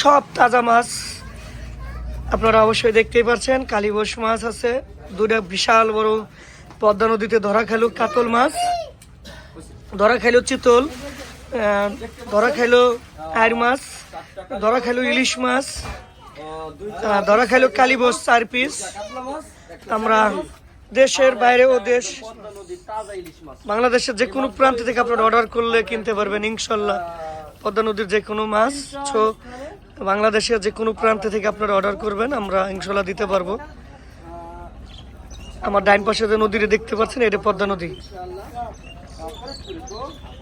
সব তাজা মাছ আপনারা অবশ্যই দেখতেই পাচ্ছেন কালীবোস মাছ আছে, দুটা বিশাল বড় পদ্মা নদীতে ধরা খেলো কাতল মাছ, ধরা খেলো চিতল ধরা খেলো আয়ের মাছ, ধরা খেলো ইলিশ মাছ ধরা খেলো কালীবোস চার পিস। আমরা দেশের বাইরে ও দেশ, বাংলাদেশের যে কোনো প্রান্ত থেকে আপনারা অর্ডার করলে কিনতে পারবেন, ইনশাল্লাহ। পদ্মা নদীর যে কোনো মাছ ছো বাংলাদেশের যে কোনো প্রান্ত থেকে আপনারা অর্ডার করবেন, আমরা ইনশাল্লাহ দিতে পারব। আমার ডাইন পাশে যে নদীটা দেখতে পাচ্ছেন, এটা পদ্মা নদী।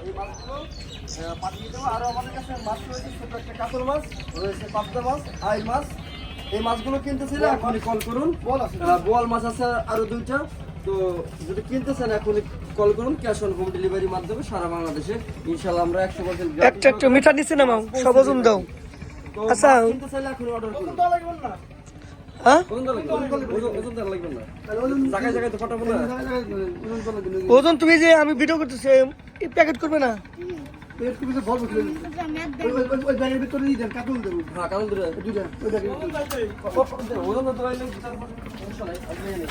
এই মাছগুলো আহ, পাঠিয়ে দেবো। আরও আমাদের কাছে মাছ রয়েছে ছোট একটা কাতল মাছ রয়েছে পাবদা মাছ আই মাছ। এই মাছগুলো কিনতেছিল এখনই কল করুন। বোয়াল মাছ আছে আরও দুইটা। তো যদি কিনতেছেন এখনই কল করুন। ক্যাশ অন হোম ডেলিভারির মাধ্যমে সারা বাংলাদেশে। ইনশাআল্লাহ আমরা একশো পার্সেন্ট একটা একটু মিঠা নিচে নামাও সব ওজন দাও। আচ্ছা। কিনতে চাইলে এখনই অর্ডার করুন। হ্যাঁ? ওজন দেওয়া লাগবে না? ওজন- না তুমি করতেছি প্যাকেট করবে না হ্যাঁ ওজন তো হইলে সমস্যা নাই আর নিয়ে নিই।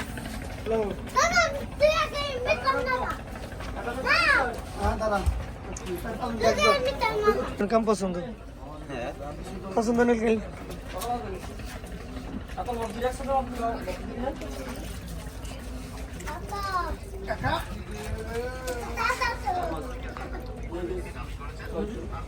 তুই আগে মিটার না তুই আগে কাম পছন্দ? পছন্দ নেই